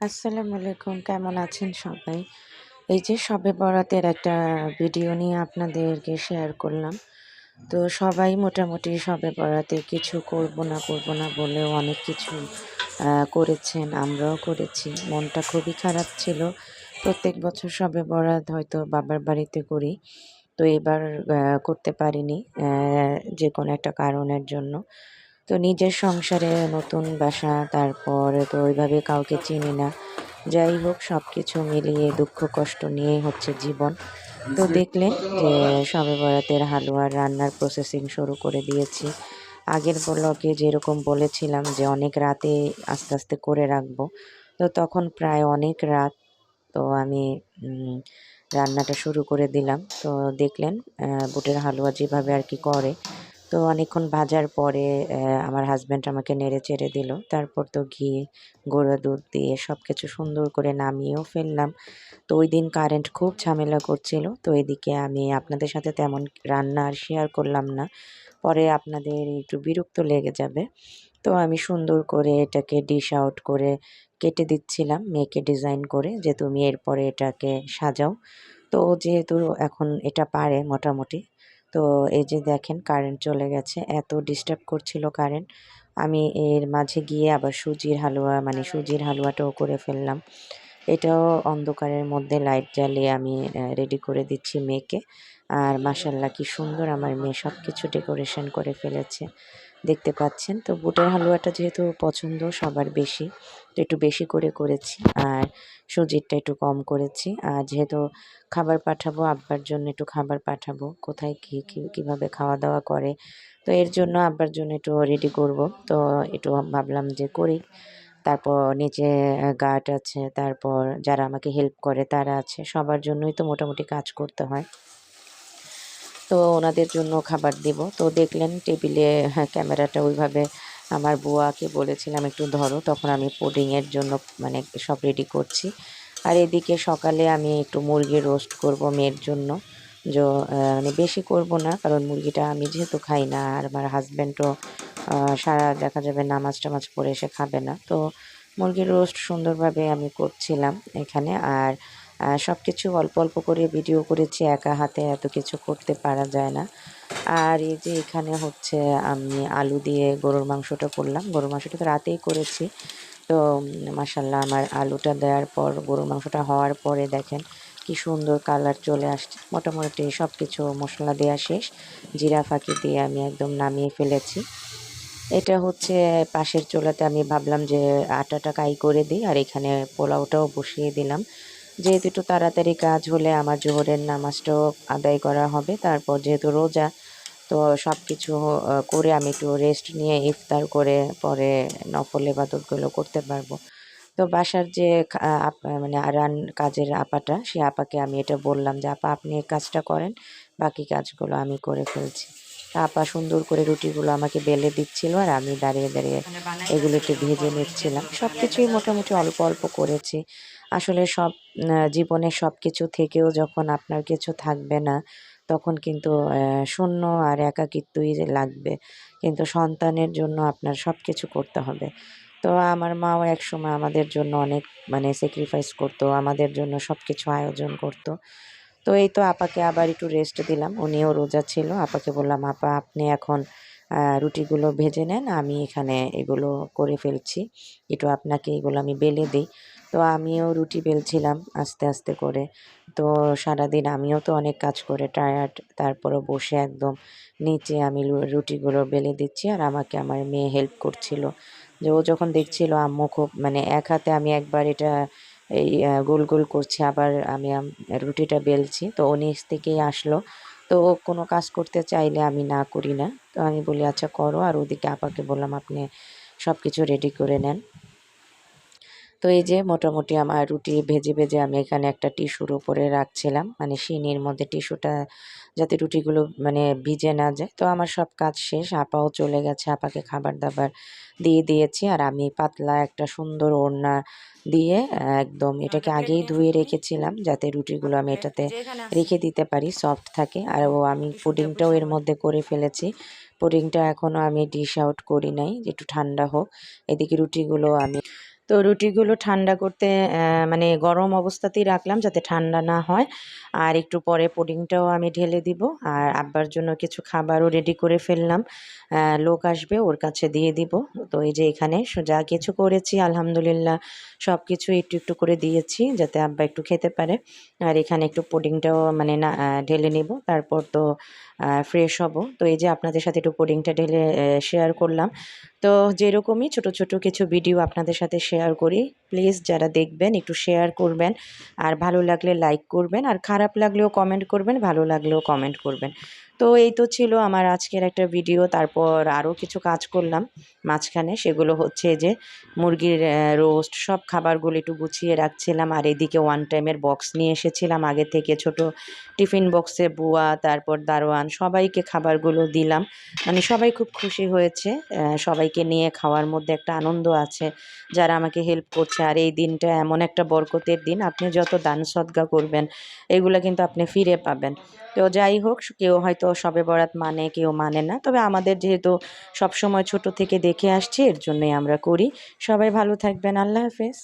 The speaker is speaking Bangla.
আসসালামু আলাইকুম, কেমন আছেন সবাই? এই যে সবে বরাতের একটা ভিডিও নিয়ে আপনাদেরকে শেয়ার করলাম। তো সবাই মোটামুটি সবে বরাতে কিছু করব না করব না বলেও অনেক কিছু করেছেন, আমরাও করেছি। মনটা খুবই খারাপ ছিল। প্রত্যেক বছর সবে বরাত হয়তো বাবার বাড়িতে করি। তো এবার করতে পারিনি যে কোনো একটা কারণের জন্য। তো নিজের সংসারে নতুন বাসা তারপরে তো ওইভাবে কাউকে চিনি না। যাই হোক সব কিছু মিলিয়ে দুঃখ কষ্ট নিয়ে হচ্ছে জীবন। তো দেখলেন যে সবে বরাতের হালুয়ার রান্নার প্রসেসিং শুরু করে দিয়েছি। আগের ব্লগে যেরকম বলেছিলাম যে অনেক রাতে আস্তে আস্তে করে রাখব। তো তখন প্রায় অনেক রাত তো আমি রান্নাটা শুরু করে দিলাম। তো দেখলেন বুটের হালুয়া যেভাবে আর কি করে। তো অনেকক্ষণ ভাজার পরে আমার হাজব্যান্ড আমাকে নেড়ে চেড়ে দিল। তারপর তো ঘি, গুঁড়ো দুধ দিয়ে সব কিছু সুন্দর করে নামিয়েও ফেললাম। তো ওই দিন কারেন্ট খুব ঝামেলা করছিল। তো এদিকে আমি আপনাদের সাথে তেমন রান্না আর শেয়ার করলাম না। পরে আপনাদের একটু বিরক্ত লেগে যাবে। তো আমি সুন্দর করে এটাকে ডিশ আউট করে কেটে দিচ্ছিলাম মেয়েকে ডিজাইন করে যে তুমি এরপরে এটাকে সাজাও। তো যেহেতু এখন এটা পারে মোটামুটি, তো এই যে দেখেন কারেন্ট চলে গেছে, এত ডিস্টার্ব করছিল কারেন্ট আমি এর মাঝে গিয়ে আবার সুজির হালুয়া মানে সুজির হালুয়াটাও করে ফেললাম। এটাও অন্ধকারের মধ্যে লাইট জ্বালিয়ে আমি রেডি করে দিচ্ছি মেয়েকে আর মাসাল্লাহ কি সুন্দর আমার মেয়ে সব কিছু ডেকোরেশন করে ফেলেছে। দেখতে পাচ্ছেন। তো বুটের হালুয়াটা যেহেতু পছন্দ সবার বেশি, তো একটু বেশি করে করেছি আর সুজিরটা একটু কম করেছি। আর যেহেতু খাবার পাঠাবো, আব্বার জন্য একটু খাবার পাঠাবো, কোথায় কী কী, কীভাবে খাওয়া দাওয়া করে, তো এর জন্য আব্বার জন্য একটু রেডি করব। তো একটু ভাবলাম যে করি। তারপর নিচে গার্ড আছে, তারপর যারা আমাকে হেল্প করে তারা আছে, সবার জন্যই তো মোটামুটি কাজ করতে হয়। তো ওনাদের জন্য খাবার দিব। তো দেখলেন টেবিলে হ্যাঁ, ক্যামেরাটা ওইভাবে আমার বুয়াকে বলেছিলাম একটু ধরো তখন আমি পুডিংয়ের জন্য মানে সব রেডি করছি। আর এদিকে সকালে আমি একটু মুরগি রোস্ট করব মেয়ের জন্য। যে মানে বেশি করব না কারণ মুরগিটা আমি যেহেতু খাই না আর আমার হাজব্যান্ডও সারা দেখা যাবে নামাজ টামাজ পড়ে এসে খাবে না। তো মুরগির রোস্ট সুন্দরভাবে আমি করছিলাম এখানে। আর সব কিছু অল্প অল্প করে ভিডিও করেছি, একা হাতে এত কিছু করতে পারা যায় না। আর এই যে এখানে হচ্ছে আমি আলু দিয়ে গরুর মাংসটা করলাম। গরুর মাংসটা তো রাতেই করেছি। তো মাসাল্লাহ আমার আলুটা দেওয়ার পর, গরুর মাংসটা হওয়ার পরে দেখেন কি সুন্দর কালার চলে আসছে। মোটামুটি সব কিছু মশলা দেওয়া শেষ। জিরা ফাঁকি দিয়ে আমি একদম নামিয়ে ফেলেছি। এটা হচ্ছে পাশের চোলাতে আমি ভাবলাম যে আটাটা কাই করে দিই, আর এখানে পোলাওটাও বসিয়ে দিলাম। যেহেতু একটু তাড়াতাড়ি কাজ হলে আমার জোহরের নামাজটাও আদায় করা হবে তারপর যেহেতু রোজা তো সব কিছু করে আমি একটু রেস্ট নিয়ে ইফতার করে পরে নফল এবাদতগুলো করতে পারব। তো বাসার যে মানে রান কাজের আপাটা সে আপাকে আমি এটা বললাম যে আপা আপনি এই কাজটা করেন বাকি কাজগুলো আমি করে ফেলছি। আপা সুন্দর করে রুটিগুলো আমাকে বেলে দিচ্ছিল আর আমি দাঁড়িয়ে দাঁড়িয়ে এগুলো একটু ভেজে নিচ্ছিলাম। সব কিছুই মোটামুটি অল্প অল্প করেছি। আসলে সব জীবনে সব কিছু থেকেও যখন আপনার কিছু থাকবে না, তখন কিন্তু শূন্য আর একাকিত্বই লাগবে। কিন্তু সন্তানের জন্য আপনার সব কিছু করতে হবে। তো আমার মাও একসময় আমাদের জন্য অনেক মানে স্যাক্রিফাইস করতো, আমাদের জন্য সব কিছু আয়োজন করতো। তো এই তো আপাকে আবার একটু রেস্ট দিলাম। উনিও রোজা ছিল। আপাকে বললাম, আপা, আপনি এখন রুটিগুলো ভেজে নেন। আমি এখানে এগুলো করে ফেলছি। একটু আপনাকে এগুলো আমি বেলে দিই। তো আমিও রুটি বেলছিলাম আস্তে আস্তে করে। তো সারাদিন আমিও তো অনেক কাজ করে টায়ার্ড তারপরে বসে একদম নিচে আমি রুটিগুলো বেলে দিচ্ছি আর আমাকে আমার মেয়ে হেল্প করছিল। যে ও যখন দেখছিল আম্মু খুব মানে এক হাতে আমি একবার এটা এই গোল গোল করছি, আবার আমি, রুটিটা বেলছি, তো ও নিচ থেকেই আসলো। তো কোনো কাজ করতে চাইলে আমি না করি না। তো আমি বলি আচ্ছা করো। আর ওদিকে আপাকে বললাম, আপনি সব কিছু রেডি করে নেন। তো এই যে মোটামুটি আমার রুটি ভেজে ভেজে আমি এখানে একটা টিস্যুর উপরে রাখছিলাম। মানে সিনির মধ্যে টিস্যুটা যাতে রুটিগুলো মানে ভিজে না যায়। তো আমার সব কাজ শেষ। আপাও চলে গেছে। আপাকে খাবার দাবার দিয়ে দিয়েছি। আর আমি পাতলা একটা সুন্দর ওড়না দিয়ে একদম এটাকে আগেই ধুয়ে রেখেছিলাম যাতে রুটিগুলো আমি এটাতে রেখে দিতে পারি সফট থাকে। আর ও আমি পুডিংটাও এর মধ্যে করে ফেলেছি। পুডিংটা এখনও আমি ডিশ আউট করি নাই। একটু ঠান্ডা হোক। এদিকে রুটিগুলো আমি তো রুটিগুলো ঠান্ডা করতে মানে গরম অবস্থাতেই রাখলাম যাতে ঠান্ডা না হয়। আর একটু পরে পুডিংটাও আমি ঢেলে দিব। আর আব্বার জন্য কিছু খাবারও রেডি করে ফেললাম। লোক আসবে, ওর কাছে দিয়ে দিব। তো এই যে এখানে যা কিছু করেছি, আলহামদুলিল্লাহ সব কিছু একটু একটু করে দিয়েছি যাতে আব্বা একটু খেতে পারে। আর এখানে একটু পুডিংটাও মানে না ঢেলে নিব। তারপর তো ফ্রেশ হব। তো এই যে আপনাদের সাথে একটু পুডিংটা ঢেলে শেয়ার করলাম। তো যেরকমই ছোট ছোট কিছু ভিডিও আপনাদের সাথে শেয়ার করি প্লিজ যারা দেখবেন, একটু শেয়ার করবেন। আর ভালো লাগলে লাইক করবেন, আর খারাপ লাগলেও কমেন্ট করবেন, ভালো লাগলেও কমেন্ট করবেন। তো এই তো ছিল আমার আজকের একটা ভিডিও তারপর আরও কিছু কাজ করলাম। মাঝখানে সেগুলো হচ্ছে যে মুরগির রোস্ট সব খাবারগুলো একটু গুছিয়ে রাখছিলাম। আর এদিকে ওয়ান টাইমের বক্স নিয়ে এসেছিলাম। আগে থেকে ছোট টিফিন বক্সে বুয়া, তারপর দারোয়ান সবাইকে খাবারগুলো দিলাম। মানে সবাই খুব খুশি হয়েছে। সবাইকে নিয়ে খাওয়ার মধ্যে একটা আনন্দ আছে। যারা আমাকে হেল্প করছে, আর এই দিনটা এমন একটা বরকতের দিন। আপনি যত দান সদ্গা করবেন, এগুলো কিন্তু আপনি ফিরে পাবেন। তো যাই হোক, কেউ হয়তো সবে বরাত মানে কেউ মানে না। তবে আমাদের যেহেতু সবসময় ছোট থেকে দেখে আসছি, এর জন্যই আমরা করি। সবাই ভালো থাকবেন। আল্লাহ হাফেজ।